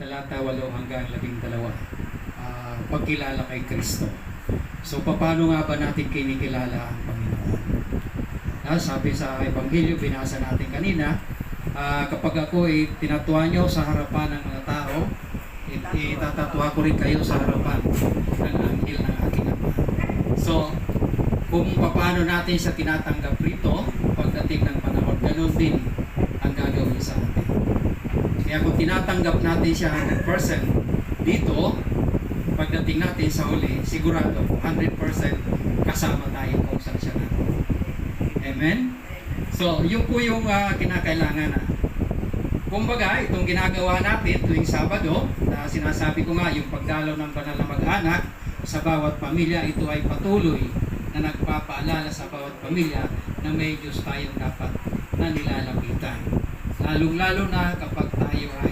talata 8 hanggang 12. Ah, pagkilala kay Kristo. So paano nga ba natin kinikilala ang Panginoon? Ah, sabi sa Ebanghelyo, binasa natin kanina, ah, kapag ako ay tinatuwa nyo sa harapan ng mga tao, it- itatatwa ko rin kayo sa harapan ng anghel ng aking Ama. So, kung paano natin siya tinatanggap rito, pagdating ng panahon, ganun din ang gagawin sa atin. Kaya kung tinatanggap natin siya 100% dito, pagdating natin sa huli, sigurado 100% kasama tayo kung saan siya natin. Amen? So, yun po yung ah, kinakailangan na. Kumbaga, itong ginagawa natin tuwing Sabado, na sinasabi ko nga, yung pagdalaw ng banal na mag-anak sa bawat pamilya, ito ay patuloy na nagpapaalala sa bawat pamilya na may Diyos tayong dapat na nilalapitan. Lalong-lalo na kapag tayo ay